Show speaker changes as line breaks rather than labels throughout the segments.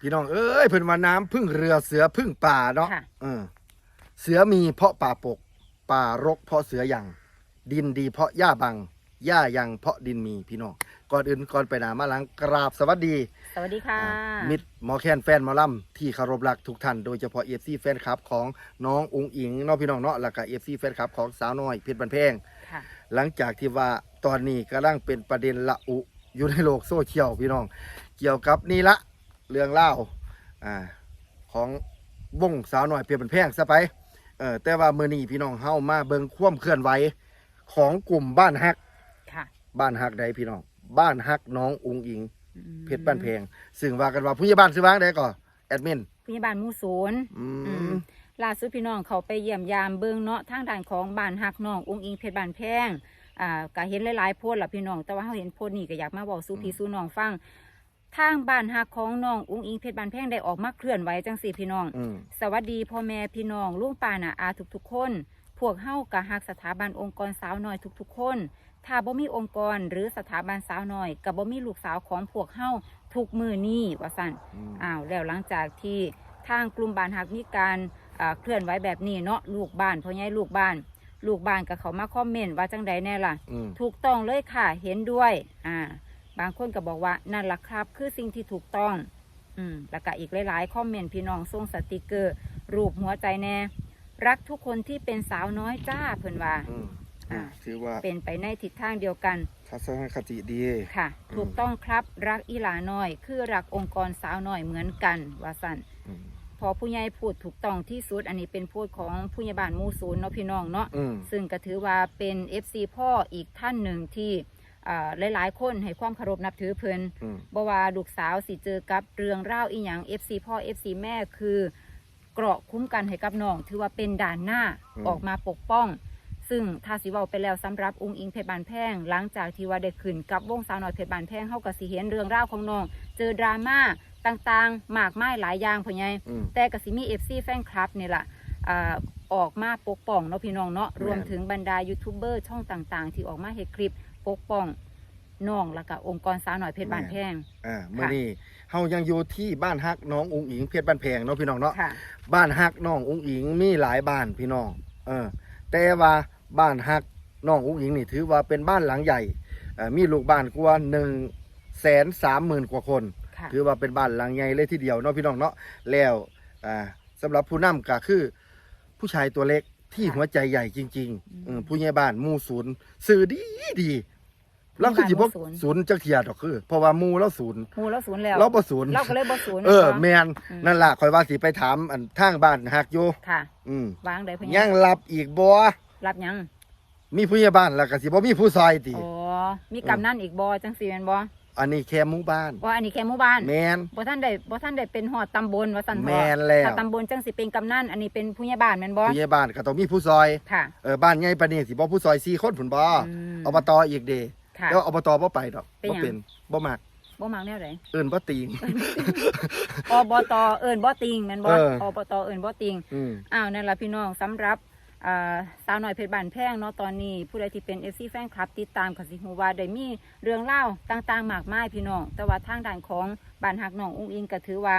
พี่น้องเอ้ยเพิ่นว่าน้ำพึ่งเรือเสือพึ่งป่าเนาะ
ค่ะ
เออเสือมีเพราะป่าปก ป่ารกเพราะเสือยังดินดีเพราะหญ้าบังหญ้ายังเพราะดินมีพี่น้องก่อนอื่นก่อนไปหนามาหลังกราบสวัสดี
สวัสดีค่ะ
อ่ามิตรหมอแคนแฟนหมอลำที่เคารพรักทุกท่านโดยเฉพาะเอฟซีแฟนคลับของน้องอุงอิงเนาะพี่น้องเนาะแล้วก็เอฟซีแฟนคลับของสาวน้อยเพชรบันเพง
ค่ะ
หลังจากที่ว่าตอนนี้กำลังเป็นประเด็นละอุอยู่ในโลกโซเชียลพี่น้อง เกี่ยวกับนี่ละ เรื่องเล่าวอ่าของวงสาวหน่อยเพียเป็นแพงซะไปเออแต่ว่ามือนี้พี่น้องเฮามาเบิ่งความเคลื่อนไหวของกลุ่มบ้านฮัก
ค่ะ
บ้านฮักใดพี่น้อง บ้านฮักน้องอุงอิง
อืม
เพชรบ้านแพงซึ่งว่ากันว่าผู้ใหญ่บ้านซื้อวางได้ก่อนแอดมิน
พยาบาลหมู่ศูนย์
อื
อื
ม
มล่าสุดพี่น้องเขาไปเยี่ยมยามเบิงเนาะทางด้านของบ้านฮักน้ององค์อิงเพชรบ้านแพงอ่าก็เห็นหลายๆโพสต์ล่ะพี่น้องแต่ว่าเขาเห็นโพสต์นี่ก็อยากมาบอกสู่พี่สู่น้องฟัง ทางบ้านฮักของน้ององค์อิงเพชรบ้านแพงได้ออกมาเคลื่อนไหวจังสี่พี่น้อง
อืม
สวัสดีพ่อแม่พี่น้องลุงป้าน่ะอาทุกๆคน พวกเฮากะฮักสถาบันองค์กรสาวน้อยทุกๆคน ถ้าบ่มีองค์กรหรือสถาบันสาวน้อยกับบ่มีลูกสาวของพวกเฮาทุกมือนี้ว่าสั่น
อืม
อ้าวแล้วหลังจากที่ทางกลุ่มบ้านหักมีการอ่าเคลื่อนไหวแบบนี้เนาะลูกบ้านพ่อใหญ่ลูกบ้าน ลูกบ้านกับเขามาคอมเมนต์ว่าจังใดแน่ล่ะ
อืม
ถูกต้องเลยค่ะเห็นด้วยอ่า บางคนก็บอกว่านั่นล่ะครับ คือสิ่งที่ถูกต้อง อืมแล้วก็อีกหลายๆคอมเมนต์พี่น้องส่งสติกเกอร์ รูปหัวใจแน่ รักทุกคนที่เป็นสาวน้อยจ้าเพิ่นว่า
อืม
อ่า
ถือว่า
เป็นไปในทิศทางเดียวกัน
ทัศนคติดี
ค่ะ
อืม
ถูกต้องครับรักอีหลาน้อย คือรักองค์กรสาวน้อยเหมือนกัน ว่าสัน
อืม
พอผู้ใหญ่พูดถูกต้องที่สุด อันนี้เป็นพูดของผู้ใหญ่บ้านหมู่ศูนย์เนาะพี่น้องเนาะ
อืม
ซึ่งก็ถือว่าเป็น FC พ่ออีกท่านหนึ่งที่อ่า หลายๆ คนให้ความเคารพนับถือเพิ่น
อืม
บ่ว่าลูกสาวสิเจอกับเรื่องเล่าวอีหยัง FC พ่อ FC แม่คือเกราะคุ้มกันให้กับน้อง ถือว่าเป็นด่านหน้าออกมาปกป้อง ซึ่งถ้าสิเว้าไปแล้วสำหรับองค์อิงเพชรบานแพงหลังจากที่ว่าได้ขึ้นกับวงสาวน้อยเพชรบานแพงเฮาก็สิเห็นเรื่องราวของน้อง เจอดราม่าต่างๆมากมายหลายอย่างพ่อใหญ่
อืม
แต่ก็สิมี FC แฟนคลับนี่ล่ะอ่าออกมาปกป้องเนาะพี่น้องเนาะ
แม่น
รวมถึงบรรดายูทูบเบอร์ช่องต่างๆ ที่ออกมาเฮ็ดคลิป ปกป้องน้องแล้วก็องค์กรสาวน้อยเพชรบานแพง
อ่ามื่อนี้เฮายังอยู่ที่บ้านฮักน้องอุงอิงเพชรบ้านแพงเนาะพี่น้องเนาะ
ค่ะ
บ้านฮักน้องอุงอิงมีหลายบ้านพี่น้องเออแต่ว่าบ้านฮักน้องอุงอิงนี่ถือว่าเป็นบ้านหลังใหญ่เอ่อมีลูกบ้านกว่าหนึ่งแสนสามหมื่นกว่าคน
ค่ะ
ถือว่าเป็นบ้านหลังใหญ่เลยทีเดียวเนาะพี่น้องเนาะแล้วอ่าสำหรับผู้นำก็คือ ผู้ชายตัวเล็กที่
ค่ะ
หัวใจใหญ่จริง
อืม
ๆเออผู้ใหญ่บ้านหมู่ศูนย์สื่อดีดี เราคือสิบ่
หมู่ศูนย์
ศูนย์จักเทียดอกคือ เพราะว่าหมู่เราศูนย์
หมูแล้วศูนย์แล้ว
เราบ่ศูนย์
เราก็เลยบ่ศูนย์
เออ
นะคะ
แมน
อืม
นั่นล่ะคอยว่าสิไปถามอันทางบ้านหักอยู่
ค่ะ
อืม
วางได้เพิ่น
ยังรับอีกบ่
รับหยัง
มีผู้ใหญ่บ้านแล้วก็สิบ่มีผู้ซอยติ
อ๋อมีกำนันอีกบ่จังซี่แม่นบ่
อันนี้แค่หมู่บ้าน
ว่าอันนี้แค่หมู่บ้าน
แมน
บ่ท่านได้บ่ท่านได้เป็นฮอดตำบลว่าซั่น
แม่นแล้ว
ถ้าตำบลจังสิเป็นกำนันอันนี้เป็นผู้ใหญ่บ้านแม่นบ่
ผู้ใหญ่บ้านก็ต้องมีผู้ซอย
ค่ะ
เออบ้านใหญ่ปานนี้สิบ่ผู้ซอย4คนพุ่นบ่
อืม
อบตอีกเด้
ค่ะ
แล้วอบตบ่ไปดอก
เป็นห
บ่
ยัง
เป็นบ่มัก
บ่มักแนวใด
เอิ้นบ่ติง
อบตเอิ้นบ่ติงแม่นบ่
เออ
อบตเอิ้นบ่ติง
อืม
อ้าวนั่นล่ะพี่น้องสำหรับอ่าสาวน้อยเพชรบ้านแพงเนาะตอนนี้ผู้ใดที่เป็น FC แฟนคลับติดตามก็สิฮู้ว่าได้มีเรื่องเล่าวต่างๆมากมายพี่น้อง แต่ว่าทางด้านของบ้านฮักน้องอุ้งอิงก็ถือว่า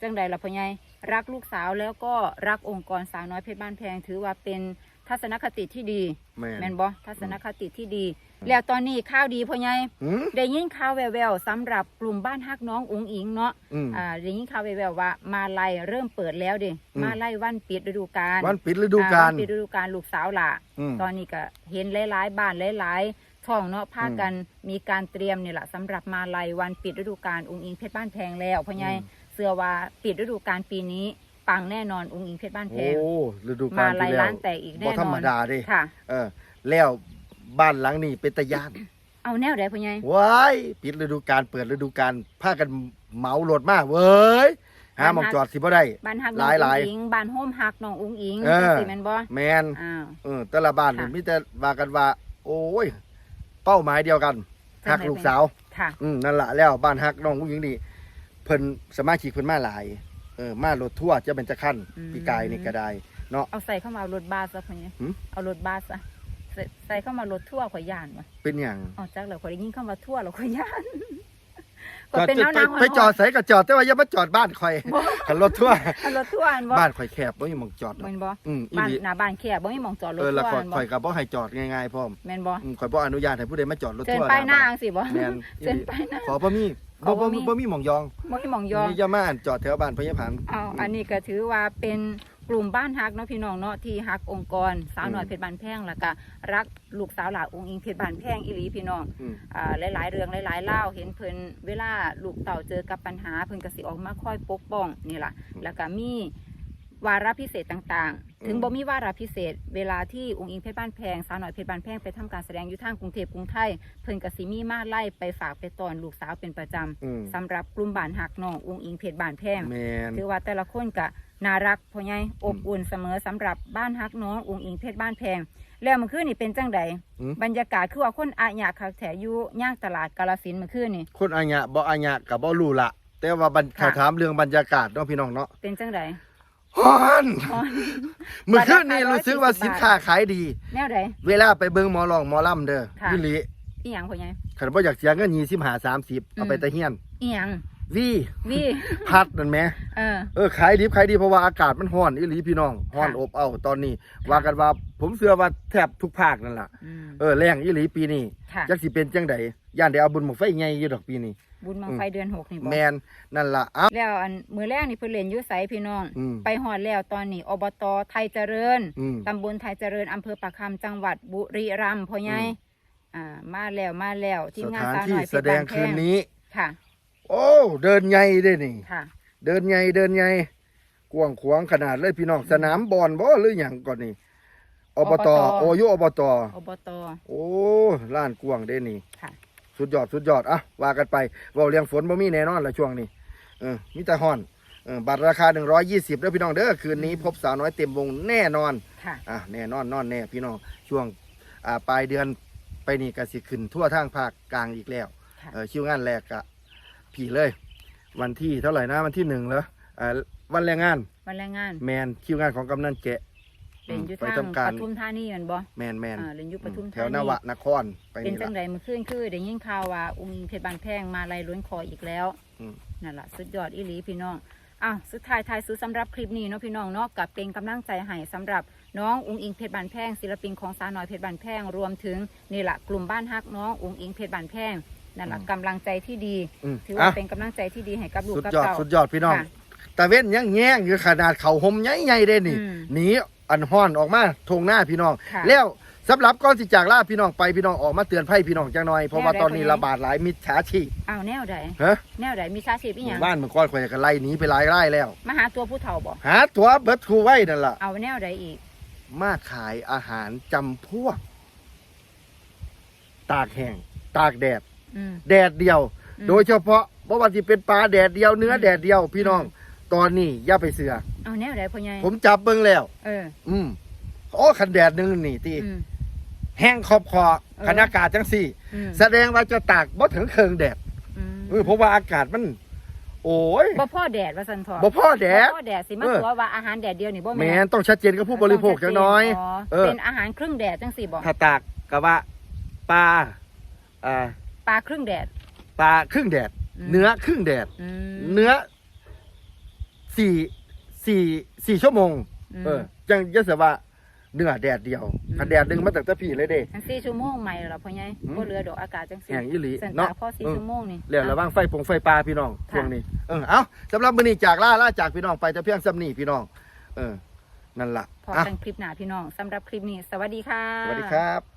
จังใดล่ะพ่อใหญ่รักลูกสาวแล้วก็รักองค์กรสาวน้อยเพชรบ้านแพง ถือว่าเป็นทัศนคติที่ดี
แม่น
แม่นบ่ทัศนคติที่ดี แล้วตอนนี้ข่าวดีพ่อใหญ่
หืม
ได้ยินข่าวแววๆสำหรับกลุ่มบ้านฮักน้องอุ๋งอิงเนาะ
อืม
อ่าได้ยินข่าวแววๆว่ามาไล่เริ่มเปิดแล้วเดิ
อืม
มาไล่วันปิดฤดูกาล
วันปิดฤดูกาล
อ่วันปิดฤดูกาลลูกสาวล่ะ
อืม
ตอนนี้ก็เห็นหลายๆบ้านหลายๆช่องเนาะพา
อืม
กันมีการเตรียมนี่แหละสำหรับมาไล่วันปิดฤดูกาลอุ๋งอิงเพชรบ้านแพงแล้วพ่อใหญ่
อืม
เชื่อว่าปิดฤดูกาลปีนี้ ปังแน่นอนอุ๋งอิงเพชรบ้านแพ
โอ้
ง
ฤดูกา
มา
ล
ไล่
ที่แล้ว
ร้านแตกอีกแน่
บ่
นอน
ธรรมดาเด้
ค่ะ
เออแล้ว บ้านหลังนี้เป็นตะย่าน
เอาแนวใดพ่อใหญ่
ว้ายปิดฤดูกาลเปิดฤดูกาลพากันเหมารถมาเว้ยหาหมองจอดสิบ่ได้
บ้านฮัก
ห
น้อง
ลายหลาย
อุ๋งอิงบ้านโฮมฮักน้องอุ๋งอิง
เออ
จังสิแม่นบ่
แมน
อ้าว
เออแต่ละบ้านนี่
ค่ะ
มีแต่ว่ากันว่า โอ้ย เป้าหมายเดียวกัน
จัง
ฮัก
ใด
ลูกสาว
ค่ะ
อืมนั่นล่ะแล้วบ้านฮักน้องผู้หญิงนี่เพิ่นสมาชิกเพิ่นมาหลายเออมารถทั่วร์จะเป็นจะขั้น
อืม
ปีกายนี่ก็ได้เนาะ
เอาใส่เข้ามารถบัสซะพ่อใหญ่
หืม
เอารถบัสอะ ใส่ใส่เข้ามารถทั่วร์ข่อยย่านวะ
เป็นอย่าง
ออกจากแล้วข่อยได้ยินคำว่าทั่วร์แล้วข่อยย่านก็เป็น
จอด
น้ำน้ำ
ไปจอดใส่ก็จอดแต่ว่าอย่ามาจอดบ้านข่อยคันรถทั่วร์
อันรถทั่วร์อันบ่
บ้านข่อยแคบบ่มีหม่องจอดหรอก
แม่นบ่
อืมอี
บ้าน
หลี
หน้าบ้านแคบบ่มีหม่องจอดรถ
เออแล้ว
ทั่ว
ข่อย
ร์อันบ่
ข่อยก็บ่ให้จอดง่ายๆพร้อม
แม่นบ่
อืมข่อยบ่อนุญาตให้ผู้ใดมาจอดรถ
เชิญ
ทั่วร์
ไปหน้า
บ้
จังสิบ่
แม่นอี
เชิญ
หลี
ไปหน้า
ขอบ่มี
ขอ
บ่
บ่
บ่
มี
บ่มีหม่องยอง
บ่มีหม่องยอ
นี่อย่ามาอั่นจอดแถวบ้านพญาพันธ์
เอาอันนี้ก็ถือว่าเป็น กลุ่มบ้านฮักเนาะพี่น้องเนาะที่ฮักองค์กรสาวหน่อยเพชรบานแพงแล้วก็รักลูกสาวหลาองค์อิงเพชรบานแพงอีหลีพี่น้อง
อืม
อ่าหลายๆเรื่องหลายๆเล่าวเห็นเพิ่นเวลาลูกเต่าเจอกับปัญหาเพิ่นก็สิออกมาคอยปกป้องนี่ล่ะแล้วก็มี วาระพิเศษต่างๆ ถึงบ่มีวาระพิเศษ เวลาที่องค์อิงเพชรบ้านแพงสาวหน่อยเพชรบ้านแพงไปทำการแสดงอยู่ทางกรุงเทพกรุงไทยเพิ่นก็สิมีมาไล่ไปฝากไปตอนลูกสาวเป็นประจำ
อืม
สำหรับกลุ่มบ้านหักน้ององค์อิงเพชรบ้านแพง
แม่น
ถือว่าแต่ละคนก็น่ารักพ่อใหญ่อบอุ่นเสมอสำหรับบ้านฮักน้ององค์อิงเพชรบ้านแพง แล้วเมื่อคืนนี่เป็นจังใด
อืม
บรรยากาศคือว่าคนอาญาคักแถอยู่ย่างตลาดกาลสินธุ์เมื่อคืนนี่
คนอาญะบ่อาญะก็บ่รู้ละแต่ว่าบรร
ค่ะ
เขาถามเรื่องบรรยากาศเนาะพี่น้องเนาะ
เป็นจังใด
ฮ้อน
อ๋อ
เมื่อคืนนี้
บาทละ
รู้สึกว่า
140
สินค้าขายดี
แนวใด
เวลาไปเบิ่งหมอลองหมอลำเด้อ
ค่ะ
พี่หลี
อีหยังพ่อใหญ่
คันบ่อยากเสียเงิน25 30เอาไป
อืม
แตะเฮียน
อีหยัง
วี
วิ
พัดนั่นแหม
เออ
เออขายดิบขายดีเพราะว่าอากาศมันร้อนอีหลีพี่น้องร้อน
ค่ะ
อบอ้าวตอนนี้ ว่ากันว่าผมเชื่อว่าแทบทุกภาคนั่นล่ะ
อืม
เออแรงอีหลีปีนี้
ค่ะ
จักสิเป็นจังใดย่านได้เอาบุญหมกไฟใหญ่อยู่ดอกปีนี้
บุญบังไฟเดือนหกนี่บ่
แมนนั่นล่ะอ้าว
แล้วอันมือแรกนี่เพิ่นเล่นอยู่ไสพี่น้อง
อืม
ไปหอดแล้วตอนนี้อบตไทยเจริญ
อืม
ตำบลไทยเจริญอำเภอปากคำจังหวัดบุรีรัมย์พ่อใหญ่
อืม
อ่ามาแล้วมาแล้วที
ส
มงาน
ถาน
สาวห
ที่
น่อยเพ
แส
ชร
ด
บางนแพ
คืน
ง
นี้
ค่ะ
โอ้เดินใหญ่เด้นี่
ค่ะ
เดินใหญ่เดินใหญ่กว้างขวางขนาดเลยพี่น้องสนามบอลบ่หรือหยังก่อนนี่อบต
อบต
โออยุอบต
อบต
โอ้ล้านกว้างเด้นี่
ค่ะ
สุดยอดสุดยอดอะว่ากันไปเว่าเรียงฝนบ่มีแน่นอนละช่วงนี้เออมีแต่ฮ้อนเออบัตรราคา 120เด้อพี่น้องเด้อคืนนี้ พบสาวน้อยเต็มวงแน่นอน
ค่ะ
อะแน่นอนนอนแน่พี่น้องช่วงอ่าปลายเดือนไปนี่ก็สิขึ้นทั่วทางภาคกลางอีกแล้ว
ค่ะ
เออคิวงานแรกกะผีเลย วันที่เท่าไหร่นะวันที่หนึ่งเหรออ่าวันแรงงาน
วันแรงงาน
แมนคิวงานของกำนันแกะ
เล่นอยู่
ไป
ทาง
ทำการ
ปทุมธานีแมันบ่
แมนแมน
อ่าเล่นอยู่ปทุม
แถ
ธาวนี
นวะนครไป
เป็น
นี่
จัง
ละ
ใดเมื่อคืนคือได้ยินข่าวว่าองค์หญิงเพชรบานแพงมาไล่ล้วนคออีกแล้ว
อืม
นั่นแหละสุดยอดอีหลีพี่น้องอ้าวสุดท้ายท้ายสุดสำหรับคลิปนี้เนาะพี่น้องเนาะกับเป็นกำลังใจให้สำหรับน้ององค์อิงเพชรบานแพงศิลปินของสาวน้อยเพชรบานแพงรวมถึงนี่แหละกลุ่มบ้านฮักน้ององค์อิงเพชรบานแพงนั่นแหละกำลังใจที่ดี
อืม
ถือว่า
อะ
เป็นกำลังใจที่ดีให้กับลูก
สุด
กับ
ยอด
เต่า
สุดยอดพี่น้อง
ค่ะ
ตะเว้นยังแง่งอยู่ขนาดเขาหมใหญ่ๆเด้นี่
อืม
หนี อันห้อนออกมาทงหน้าพี่น้อง
ค่ะ
แล้วสำหรับก้อนสิจากล่าพี่น้องไปพี่น้องออกมาเตือนภัยพี่น้องจังหน่อยเพราะว่า
แน่ได้
ตอนนี้
คนนี้
ระบาดหลายมิจฉาชีพ
อ้าวแนวใด
ฮะ
แนวใดมีชาชีพอีหยัง
บ้านเมืองก้อนข่อยก็ไล่หนีไปหลายไร่แล้ว
มาหาตัวผู้เฒ่าบ่
หาตัวเบิร์ดครูไว้นั่นล่ะ
เอาแนวใดอีก
มาขายอาหารจำพวก ตากแห้งตากแดด
อืม
แดดเดียว
อืม
โดยเฉพาะเพราะว่าที่เป็นปลาแดดเดียวเนื้อแดดเดียวพี่น้อง ตอนนี้อย่าไปเสือ
เอาแนวใดพ่อใหญ่
ผมจับเบิ่งแล้ว
เออ
อืมโอ้คันแดดหนึงนี่ตี
อืม
แห้งขอบคอ
เออ
คันอากาศจังสี่
อืม
แสดงว่าจะตากบ่ถึงเคิงแดด
อืม
เออเพราะว่าอากาศมัน โอ้ย
บ่พ่อแดดว่าซั่นพอ
บ่พ่อแดด
บ่พ่อแดดสิมา
เออ
ตัวว่าอาหารแดดเดียวนี่บ่
แม
แม่
นต้องชัดเจนกับผู้บริโภคจังน้อย เออ
เป็นอาหารครึ่งแดดจังสี่บ่
ถ้าตากก็ว่าปลาอ่า
ปลาครึ่งแดด
ปลาครึ่งแดด
อืม
เนื้อครึ่งแดด
อืม
เนื้อ สี่สี่สี่ชั่วโมง
ม
เออจังจะเสียว่าเนื้อแดดเดียว
อืม
คันแดดหนึงมาตั้งแต่พี่เลยเด้
จังสี่ชั่วโมงใหม่แล้วล่ะพ่อใหญ่
อืม
บ่เหลือดอกอากาศจังสี่
แห่งอีหลี
สัน
เนาะ
ตาพ่อสี่
เออ
ชั่วโมงนี่
เรียกระว่างไฟปงไฟปลาพี่น้อง
ค่ะ
ช่วงนี้เออเอาสำหรับมื้อนี้จากล่าล่าจากพี่น้องไปแต่เพียงซ้ำนี่พี่น้อง เออ นั่นล่ะ
พอ
อะ
กันคลิปหน้าพี่น้องสำหรับคลิปนี้ สวัสดีค่ะ
สวัสดีครับ